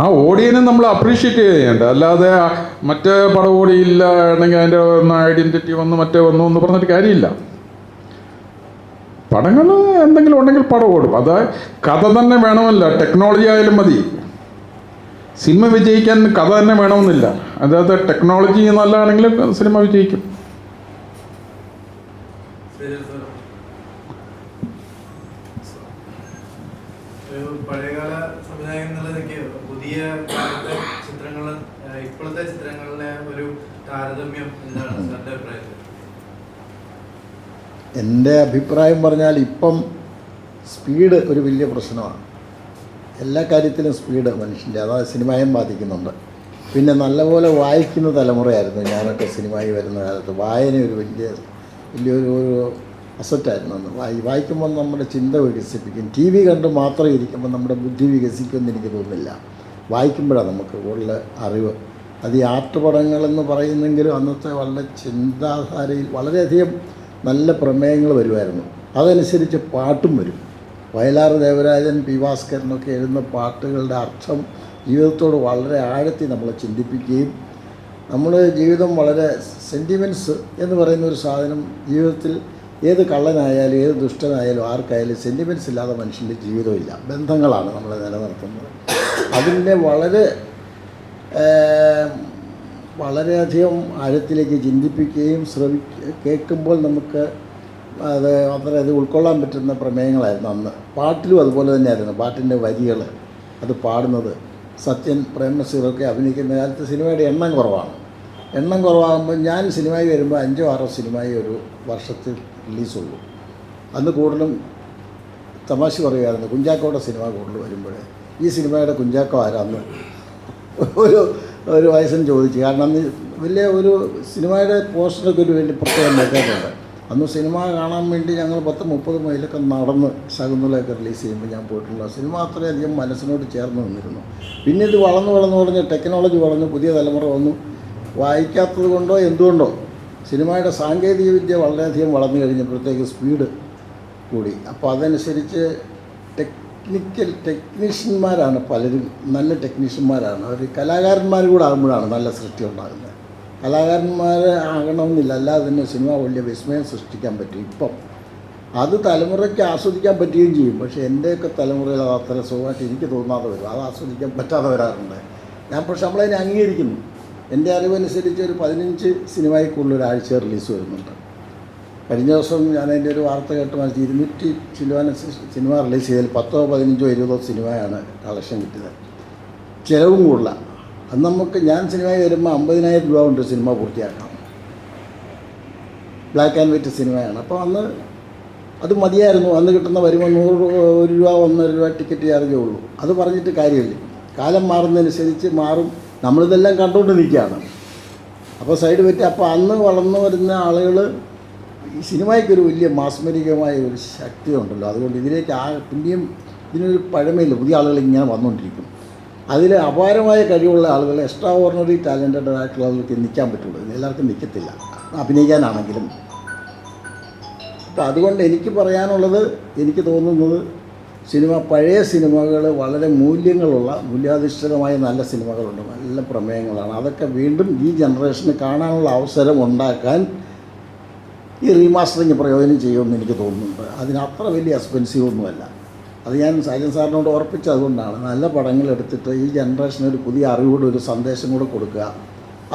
ആ ഓടിയനെ നമ്മൾ അപ്രീഷിയേറ്റ് ചെയ്യേണ്ട അല്ലാതെ മറ്റേ പടം ഓടിയില്ല അല്ലെങ്കിൽ അതിന്റെ ഒന്ന് ഐഡന്റിറ്റി വന്ന് മറ്റേ വന്നു എന്ന് പറഞ്ഞിട്ട് കാര്യമില്ല. പടങ്ങൾ എന്തെങ്കിലും ഉണ്ടെങ്കിൽ പടം ഓടും. അത് കഥ തന്നെ വേണമല്ല ടെക്നോളജി ആയാലും മതി. സിനിമ വിജയിക്കാൻ കഥ തന്നെ വേണമെന്നില്ല. അതായത് ടെക്നോളജി നല്ലതാണെങ്കിൽ സിനിമ വിജയിക്കും. ഒരു പഴയകാല സംവിധായകൻ എന്നുള്ളതൊക്കെ പുതിയ ചിത്രങ്ങൾ ഇപ്പോഴത്തെ ചിത്രങ്ങളിലെ ഒരു താരതമ്യം എന്താണ് സാറിന്റെ അഭിപ്രായത്തിൽ? എന്റെ അഭിപ്രായം പറഞ്ഞാൽ ഇപ്പം സ്പീഡ് ഒരു വലിയ പ്രശ്നമാണ്. എല്ലാ കാര്യത്തിലും സ്പീഡ് മനുഷ്യന്റെ അതായത് സിനിമയും ബാധിക്കുന്നുണ്ട്. പിന്നെ നല്ലപോലെ വായിക്കുന്ന തലമുറയായിരുന്നു ഞാനൊക്കെ സിനിമയിൽ വരുന്ന കാലത്ത്. വായന ഒരു വലിയ വലിയൊരു അസറ്റായിരുന്നു അന്ന്. വായി വായിക്കുമ്പോൾ നമ്മുടെ ചിന്ത വികസിപ്പിക്കും. ടി വി കണ്ട് മാത്രം ഇരിക്കുമ്പോൾ നമ്മുടെ ബുദ്ധി വികസിക്കുമെന്ന് എനിക്ക് തോന്നുന്നില്ല. വായിക്കുമ്പോഴാണ് നമുക്ക് കൂടുതൽ അറിവ്. അത് ഈ ആർട്ട് പടങ്ങളെന്ന് പറയുന്നെങ്കിലും അന്നത്തെ വളരെ ചിന്താധാരയിൽ വളരെയധികം നല്ല പ്രമേയങ്ങൾ വരുമായിരുന്നു. അതനുസരിച്ച് പാട്ടും വരും. വയലാർ ദേവരാജൻ പി ഭാസ്കരനൊക്കെ എഴുതുന്ന പാട്ടുകളുടെ അർത്ഥം ജീവിതത്തോട് വളരെ ആഴത്തിൽ നമ്മളെ ചിന്തിപ്പിക്കുകയും നമ്മൾ ജീവിതം വളരെ സെന്റിമെന്റ്സ് എന്ന് പറയുന്ന ഒരു സാധനം ജീവിതത്തിൽ ഏത് കള്ളനായാലും ഏത് ദുഷ്ടനായാലും ആർക്കായാലും സെന്റിമെന്റ്സ് ഇല്ലാതെ മനുഷ്യന്റെ ജീവിതമില്ല. ബന്ധങ്ങളാണ് നമ്മളെ നിലനിർത്തുന്നത്. അതിന്റെ വളരെ വളരെയധികം ആഴത്തിലേക്ക് ചിന്തിപ്പിക്കുകയും ശ്രവി കേൾക്കുമ്പോൾ നമുക്ക് അത് അത്ര അത് ഉൾക്കൊള്ളാൻ പറ്റുന്ന പ്രമേയങ്ങളായിരുന്നു അന്ന്. പാട്ടിലും അതുപോലെ തന്നെയായിരുന്നു. പാട്ടിന്റെ വരികൾ അത് പാടുന്നത് സത്യൻ പ്രേംനസീറൊക്കെ അഭിനയിക്കുന്ന കാലത്ത് സിനിമയുടെ എണ്ണം കുറവാണ്. എണ്ണം കുറവാകുമ്പോൾ ഞാൻ സിനിമയിൽ വരുമ്പോൾ അഞ്ചോ ആറോ സിനിമയിൽ ഒരു വർഷത്തിൽ റിലീസുള്ളൂ അന്ന് കൂടുതലും തമാശ പറയുമായിരുന്നു കുഞ്ചാക്കോയുടെ സിനിമ കൂടുതൽ വരുമ്പോൾ ഈ സിനിമയുടെ കുഞ്ചാക്കോ ആരാന്ന് ഒരു ഒരു വയസ്സിന് ചോദിച്ചു. കാരണം അന്ന് വലിയ ഒരു സിനിമയുടെ പോസ്റ്ററൊക്കെ ഒരു വലിയ പ്രത്യേകം നോക്കാറുണ്ട്. അന്ന് സിനിമ കാണാൻ വേണ്ടി ഞങ്ങൾ പത്ത് മുപ്പത് മൈലൊക്കെ നടന്ന് ശകുന്നലൊക്കെ റിലീസ് ചെയ്യുമ്പോൾ ഞാൻ പോയിട്ടുള്ള സിനിമ അത്രയധികം മനസ്സിനോട് ചേർന്ന് നിന്നിരുന്നു. പിന്നെ ഇത് വളർന്ന് വളർന്ന് വളർന്ന് ടെക്നോളജി വളർന്ന് പുതിയ തലമുറ വന്നു. വായിക്കാത്തത് കൊണ്ടോ എന്തുകൊണ്ടോ. സിനിമയുടെ സാങ്കേതിക വിദ്യ വളരെയധികം വളർന്നു കഴിഞ്ഞപ്പോഴത്തേക്ക് സ്പീഡ് കൂടി. അപ്പോൾ അതനുസരിച്ച് ടെക്നിക്കൽ ടെക്നീഷ്യന്മാരാണ് പലരും നല്ല ടെക്നീഷ്യന്മാരാണ് അവർ കലാകാരന്മാർ കൂടെ ആകുമ്പോഴാണ് നല്ല സൃഷ്ടി ഉണ്ടാകുന്നത്. കലാകാരന്മാർ ആകണമെന്നില്ല. അല്ലാതെ തന്നെ സിനിമ വലിയ വിസ്മയം സൃഷ്ടിക്കാൻ പറ്റും. ഇപ്പം അത് തലമുറയ്ക്ക് ആസ്വദിക്കാൻ പറ്റുകയും ചെയ്യും. പക്ഷേ എന്റെയൊക്കെ തലമുറയിൽ അത് അത്ര സുഖമായിട്ട് എനിക്ക് തോന്നാതെ വരും. അത് ആസ്വദിക്കാൻ പറ്റാതെ വരാറുണ്ട്. ഞാൻ പക്ഷെ നമ്മളതിനെ അംഗീകരിക്കുന്നു. എന്റെ അറിവനുസരിച്ച് ഒരു പതിനഞ്ച് സിനിമയിൽ കൂടുതൽ ഒരാഴ്ച റിലീസ് വരുന്നുണ്ട്. കഴിഞ്ഞ ദിവസം ഞാൻ അതിന്റെ ഒരു വാർത്ത കേട്ട് മനസ്സിൽ ഇരുന്നൂറ്റി സിനിമ സിനിമ റിലീസ് ചെയ്തതിൽ പത്തോ പതിനഞ്ചോ ഇരുപതോ സിനിമയാണ് കളക്ഷൻ കിട്ടിയത്. ചിലവും കൂടുതലാണ് അന്ന് നമുക്ക് ഞാൻ സിനിമയിൽ വരുമ്പോൾ അമ്പതിനായിരം രൂപ കൊണ്ട് സിനിമ പൂർത്തിയാക്കാം. ബ്ലാക്ക് ആൻഡ് വൈറ്റ് സിനിമയാണ്. അപ്പോൾ അന്ന് അത് മതിയായിരുന്നു. അന്ന് കിട്ടുന്ന വരുമ്പോൾ നൂറ് ഒരു രൂപ ഒന്നര രൂപ ടിക്കറ്റ് ചാർജേ ഉള്ളൂ. അത് പറഞ്ഞിട്ട് കാര്യമില്ല. കാലം മാറുന്നതനുസരിച്ച് മാറും. നമ്മളിതെല്ലാം കണ്ടുകൊണ്ട് നിൽക്കുകയാണ്. അപ്പോൾ സൈഡ് പറ്റി അപ്പോൾ അന്ന് വളർന്നു വരുന്ന ആളുകൾ ഈ സിനിമയ്ക്കൊരു വലിയ മാസ്മരികമായ ഒരു ശക്തി ഉണ്ടല്ലോ അതുകൊണ്ട് ഇതിലേക്ക് ആ പിന്നെയും ഇതിനൊരു പഴമയില്ല. പുതിയ ആളുകൾ ഇങ്ങനെ വന്നുകൊണ്ടിരിക്കും. അതിൽ അപാരമായ കഴിവുള്ള ആളുകൾ എക്സ്ട്രാ ഓർഡിനറി ടാലന്റഡ് ആയിട്ടുള്ള ആളുകൾക്ക് നിൽക്കാൻ പറ്റുള്ളൂ. എല്ലാവർക്കും നിൽക്കത്തില്ല. അഭിനയിക്കാനാണെങ്കിലും. അപ്പോൾ അതുകൊണ്ട് എനിക്ക് പറയാനുള്ളത് എനിക്ക് തോന്നുന്നത് സിനിമ പഴയ സിനിമകൾ വളരെ മൂല്യങ്ങളുള്ള മൂല്യാധിഷ്ഠിതമായ നല്ല സിനിമകളുണ്ട്. നല്ല പ്രമേയങ്ങളാണ്. അതൊക്കെ വീണ്ടും ഈ ജനറേഷന് കാണാനുള്ള അവസരം ഉണ്ടാക്കാൻ ഈ റീമാസ്റ്ററിങ് പ്രയോജനം ചെയ്യുമെന്ന് എനിക്ക് തോന്നുന്നുണ്ട്. അതിന് അത്ര വലിയ എക്സ്പെൻസീവ് ഒന്നുമല്ല. അത് ഞാൻ സാജൻ സാറിനോട് ഉറപ്പിച്ചത് അതുകൊണ്ടാണ് നല്ല പടങ്ങൾ എടുത്തിട്ട് ഈ ജനറേഷന് ഒരു പുതിയ അറിവോട് ഒരു സന്ദേശം കൂടെ കൊടുക്കുക.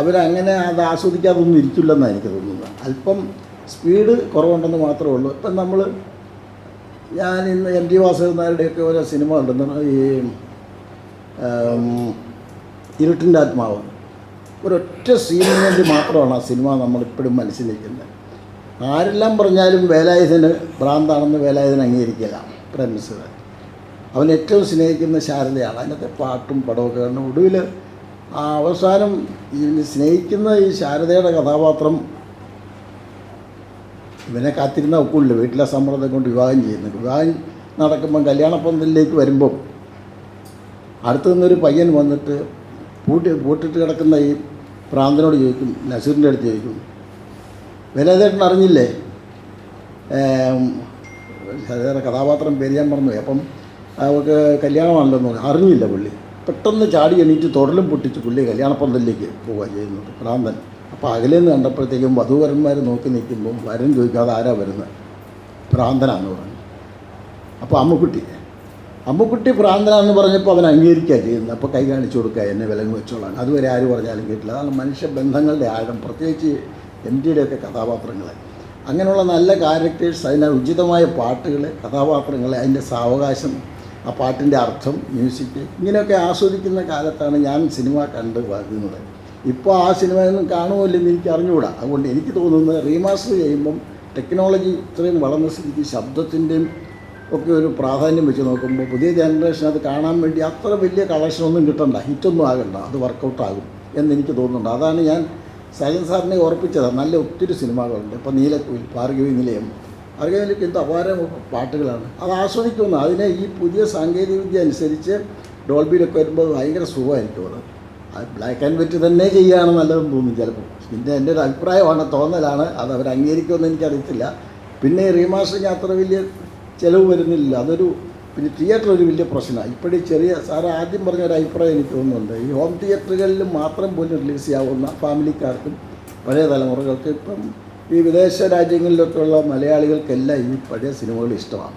അവരങ്ങനെ അത് ആസ്വദിക്കാതൊന്നും ഇരിക്കില്ലെന്നാണ് എനിക്ക് തോന്നുന്നത്. അല്പം സ്പീഡ് കുറവുണ്ടെന്ന് മാത്രമേ ഉള്ളൂ. ഇപ്പം നമ്മൾ ഞാൻ ഇന്ന് എം ടി വാസുദേവൻ നായരുടെയൊക്കെ ഓരോ സിനിമ കണ്ടെന്നാണ് ഈ ഇരുട്ടിന്റെ ആത്മാവ്. ഒരൊറ്റ സീനിന് വേണ്ടി മാത്രമാണ് ആ സിനിമ നമ്മളിപ്പോഴും മനസ്സിലിരിക്കുന്നത്. ആരെല്ലാം പറഞ്ഞാലും വേലായുധന് ഭ്രാന്താണെന്ന് വേലായുധൻ അംഗീകരിക്കില്ല പ്രമിസുകൾ അവൻ ഏറ്റവും സ്നേഹിക്കുന്ന ശാരദയാണ്. അതിനകത്തെ പാട്ടും പടമൊക്കെ കാരണം ഒടുവിൽ അവസാനം ഈ സ്നേഹിക്കുന്ന ഈ ശാരദയുടെ കഥാപാത്രം ഇവനെ കാത്തിരുന്ന ഒക്കില്ല വീട്ടിലെ സമ്മർദ്ദം കൊണ്ട് വിവാഹം ചെയ്യുന്നു. വിവാഹം നടക്കുമ്പം കല്യാണപ്പന്തലിലേക്ക് വരുമ്പം അടുത്തു നിന്നൊരു പയ്യൻ വന്നിട്ട് പൂട്ടി പൂട്ടിട്ട് കിടക്കുന്ന ഈ പ്രാന്തനോട് ചോദിക്കും നസീറിന്റെ അടുത്ത് ചോദിക്കും വേലാതേട്ടൻ അറിഞ്ഞില്ലേ? അതേറെ കഥാപാത്രം പേര് ഞാൻ പറഞ്ഞു അപ്പം അവൾക്ക് കല്യാണമാണല്ലോ എന്ന് അറിഞ്ഞില്ല പുള്ളി. പെട്ടെന്ന് ചാടി എണീറ്റ് തുടലും പൊട്ടിച്ച് പുള്ളി കല്യാണപ്പന്തലിലേക്ക് പോവുക ചെയ്യുന്നത്. ഭ്രാന്തൻ അപ്പോൾ അകലേന്ന് കണ്ടപ്പോഴത്തേക്കും വധുവരന്മാർ നോക്കി നിൽക്കുമ്പോൾ വരൻ ചോദിക്കാതെ ആരാ വരുന്നത് ഭ്രാന്തനാന്ന് പറഞ്ഞു. അപ്പോൾ അമ്മുക്കുട്ടി. അമ്മുക്കുട്ടി ഭ്രാന്തനാന്ന് പറഞ്ഞപ്പോൾ അവൻ അംഗീകരിക്കുക ചെയ്യുന്നത് അപ്പോൾ കൈ കാണിച്ചു കൊടുക്കുക എന്നെ വിലങ്ങ് വെച്ചോളാം. അതുവരെ ആര് പറഞ്ഞാലും കേട്ടില്ല. അതാണ് മനുഷ്യ ബന്ധങ്ങളുടെ ആഴം. പ്രത്യേകിച്ച് എം ടിയുടെയൊക്കെ കഥാപാത്രങ്ങൾ അങ്ങനെയുള്ള നല്ല ക്യാരക്ടേഴ്സ് അതിന് ഉചിതമായ പാട്ടുകൾ കഥാപാത്രങ്ങൾ അതിന്റെ സാവകാശം ആ പാട്ടിന്റെ അർത്ഥം മ്യൂസിക് ഇങ്ങനെയൊക്കെ ആസ്വദിക്കുന്ന കാലത്താണ് ഞാൻ സിനിമ കണ്ട് വളരുന്നത്. ഇപ്പോൾ ആ സിനിമയൊന്നും കാണുമല്ലെന്ന് എനിക്ക് അറിഞ്ഞുകൂടാ അതുകൊണ്ട് എനിക്ക് തോന്നുന്നത് റീമാസ്റ്റർ ചെയ്യുമ്പം ടെക്നോളജി ഇത്രയും വളർന്ന സ്ഥിതിക്ക് ശബ്ദത്തിന്റെയും ഒക്കെ ഒരു പ്രാധാന്യം വെച്ച് നോക്കുമ്പോൾ പുതിയ ജനറേഷൻ അത് കാണാൻ വേണ്ടി അത്ര വലിയ കളക്ഷനൊന്നും കിട്ടണ്ട. ഹിറ്റൊന്നും ആകണ്ട. അത് വർക്കൗട്ടാകും എന്നെനിക്ക് തോന്നുന്നുണ്ട്. അതാണ് ഞാൻ സജൻ സാറിനെ ഓർപ്പിച്ചത്. നല്ല ഒത്തിരി സിനിമകളുണ്ട്. ഇപ്പോൾ നീലക്കുയിൽ ഭാർഗവി നിലയം. ഭാർഗവി നിലയ്ക്ക് എന്ത് അപാരം പാട്ടുകളാണ്. അത് ആസ്വദിക്കുന്നു അതിനെ ഈ പുതിയ സാങ്കേതികവിദ്യ അനുസരിച്ച് ഡോൾബിയിലൊക്കെ വരുമ്പോൾ ഭയങ്കര സുഖമായിരിക്കും അത്. ബ്ലാക്ക് ആൻഡ് വൈറ്റ് തന്നെ ചെയ്യുകയാണ് നല്ലതെന്ന് തോന്നും ചിലപ്പോൾ പിന്നെ എന്റെ ഒരു അഭിപ്രായമാണ് തോന്നലാണ്. അത് അവർ അംഗീകരിക്കുമെന്ന് എനിക്കറിയത്തില്ല. പിന്നെ റീമാസ്റ്ററിങ് അത്ര വലിയ ചിലവ് വരുന്നില്ല. അതൊരു പിന്നെ തിയേറ്റർ ഒരു വലിയ പ്രശ്നമാണ്. ഇപ്പോഴും ചെറിയ സാറ് ആദ്യം പറഞ്ഞ ഒരു അഭിപ്രായം എനിക്ക് തോന്നുന്നുണ്ട്. ഈ ഹോം തിയേറ്ററുകളിൽ മാത്രം പോലും റിലീസ് ചെയ്യാവുന്ന ഫാമിലിക്കാർക്കും പഴയ തലമുറകൾക്ക് ഇപ്പം ഈ വിദേശ രാജ്യങ്ങളിലൊക്കെയുള്ള മലയാളികൾക്കെല്ലാം ഈ പഴയ സിനിമകൾ ഇഷ്ടമാണ്.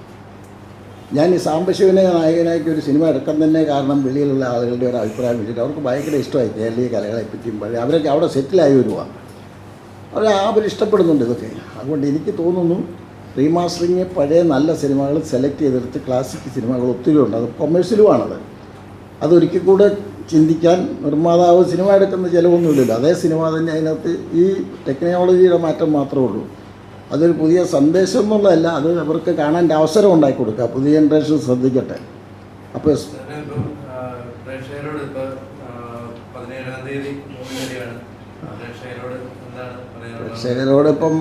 ഞാൻ ഈ സാംബശിവനെ നായകനാക്കി ഒരു സിനിമ എടുക്കാൻ തന്നെ കാരണം വെളിയിലുള്ള ആളുകളുടെ ഒരു അഭിപ്രായം വെച്ചിട്ട് അവർക്ക് ഭയങ്കര ഇഷ്ടമായി കേരളീയ കലകളെ പറ്റിയും പഴയ അവരൊക്കെ അവിടെ സെറ്റിലായി വരുവാണ് അവർ ഇഷ്ടപ്പെടുന്നുണ്ട് ഇതൊക്കെ. അതുകൊണ്ട് എനിക്ക് തോന്നുന്നു റീമാസ്റ്ററിങ് പഴയ നല്ല സിനിമകൾ സെലക്ട് ചെയ്തെടുത്ത് ക്ലാസിക് സിനിമകൾ ഒത്തിരി ഉണ്ട്. അത് കൊമേഴ്സ്യലുമാണത് അതൊരിക്കൽ കൂടെ ചിന്തിക്കാൻ നിർമ്മാതാവ് സിനിമ എടുക്കുന്ന ചിലവൊന്നുമില്ലല്ലോ. അതേ സിനിമ തന്നെ അതിനകത്ത് ഈ ടെക്നോളജിയുടെ മാറ്റം മാത്രമേ ഉള്ളൂ. അതൊരു പുതിയ സന്ദേശം എന്നുള്ളതല്ല അത് അവർക്ക് കാണാൻ അവസരം ഉണ്ടാക്കി കൊടുക്കുക. പുതിയ ജനറേഷൻ ശ്രദ്ധിക്കട്ടെ. അപ്പോൾ പ്രേക്ഷകരോട് ഇപ്പം